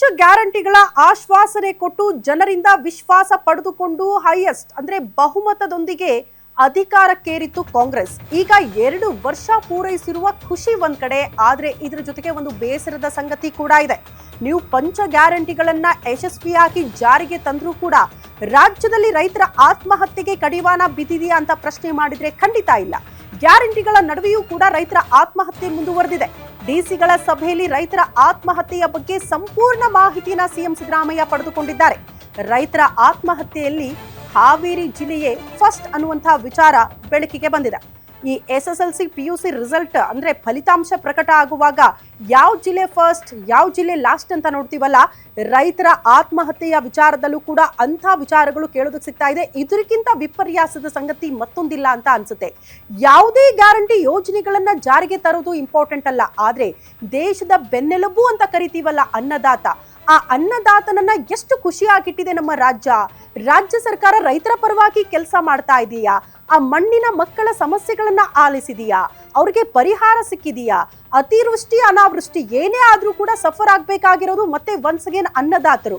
ಪಂಚ ಗ್ಯಾರಂಟಿಗಳ ಆಶ್ವಾಸನೆ ಕೊಟ್ಟು ಜನರಿಂದ ವಿಶ್ವಾಸ ಪಡೆದುಕೊಂಡು ಹೈಯೆಸ್ಟ್, ಅಂದ್ರೆ ಬಹುಮತದೊಂದಿಗೆ ಅಧಿಕಾರಕ್ಕೇರಿತ್ತು ಕಾಂಗ್ರೆಸ್. ಈಗ ಎರಡು ವರ್ಷ ಪೂರೈಸಿರುವ ಖುಷಿ ಒಂದ್ ಕಡೆ, ಆದ್ರೆ ಇದರ ಜೊತೆಗೆ ಒಂದು ಬೇಸರದ ಸಂಗತಿ ಕೂಡ ಇದೆ. ನೀವು ಪಂಚ ಗ್ಯಾರಂಟಿಗಳನ್ನ ಯಶಸ್ವಿಯಾಗಿ ಜಾರಿಗೆ ತಂದ್ರೂ ಕೂಡ ರಾಜ್ಯದಲ್ಲಿ ರೈತರ ಆತ್ಮಹತ್ಯೆಗೆ ಕಡಿವಾಣ ಬಿದ್ದಿದೆಯಾ ಅಂತ ಪ್ರಶ್ನೆ ಮಾಡಿದ್ರೆ ಖಂಡಿತ ಇಲ್ಲ. ಗ್ಯಾರಂಟಿಗಳ ನಡುವೆಯೂ ಕೂಡ ರೈತರ ಆತ್ಮಹತ್ಯೆ ಮುಂದುವರೆದಿದೆ. ಡಿಸಿಗಳ ಸಭೆಯಲ್ಲಿ ರೈತರ ಆತ್ಮಹತ್ಯೆಯ ಬಗ್ಗೆ ಸಂಪೂರ್ಣ ಮಾಹಿತಿಯನ್ನ ಸಿಎಂ ಸಿದ್ದರಾಮಯ್ಯ ಪಡೆದುಕೊಂಡಿದ್ದಾರೆ. ರೈತರ ಆತ್ಮಹತ್ಯೆಯಲ್ಲಿ ಹಾವೇರಿ ಜಿಲ್ಲೆಯೇ ಫಸ್ಟ್ ಅನ್ನುವಂತಹ ವಿಚಾರ ಬೆಳಕಿಗೆ ಬಂದಿದೆ. ಈ S S L C P U C result ಅಂದ್ರೆ ಫಲಿತಾಂಶ ಪ್ರಕಟ ಆಗುವಾಗ ಯಾವ ಜಿಲ್ಲೆ ಫಸ್ಟ್, ಯಾವ ಜಿಲ್ಲೆ ಲಾಸ್ಟ್ ಅಂತ ನೋಡ್ತೀವಲ್ಲ, ರೈತರ ಆತ್ಮಹತ್ಯೆಯ ವಿಚಾರದಲ್ಲೂ ಕೂಡ ಅಂಥ ವಿಚಾರಗಳು ಕೇಳೋದಕ್ಕೆ ಸಿಗ್ತಾ ಇದೆ. ಇದಕ್ಕಿಂತ ವಿಪರ್ಯಾಸದ ಸಂಗತಿ ಮತ್ತೊಂದಿಲ್ಲ ಅಂತ ಅನ್ಸುತ್ತೆ. ಯಾವುದೇ ಗ್ಯಾರಂಟಿ ಯೋಜನೆಗಳನ್ನ ಜಾರಿಗೆ ತರೋದು ಇಂಪಾರ್ಟೆಂಟ್ ಅಲ್ಲ. ಆದ್ರೆ ದೇಶದ ಬೆನ್ನೆಲುಬು ಅಂತ ಕರಿತೀವಲ್ಲ ಅನ್ನದಾತ. ಆ ಅನ್ನದಾತನನ್ನ ಎಷ್ಟು ಖುಷಿಯಾಗಿಟ್ಟಿದೆ ನಮ್ಮ ರಾಜ್ಯ. ರಾಜ್ಯ ಸರ್ಕಾರ ರೈತರ ಪರವಾಗಿ ಕೆಲಸ ಮಾಡ್ತಾ ಇದೆಯಾ? ಆ ಮಣ್ಣಿನ ಮಕ್ಕಳ ಸಮಸ್ಯೆಗಳನ್ನ ಆಲಿಸಿದೆಯಾ? ಅವ್ರಿಗೆ ಪರಿಹಾರ ಸಿಕ್ಕಿದೆಯಾ? ಅತಿವೃಷ್ಟಿ, ಅನಾವೃಷ್ಟಿ ಏನೇ ಆದ್ರೂ ಕೂಡ ಸಫರ್ ಆಗ್ಬೇಕಾಗಿರೋದು ಮತ್ತೆ ಒನ್ಸ್ ಅಗೇನ್ ಅನ್ನದಾತರು.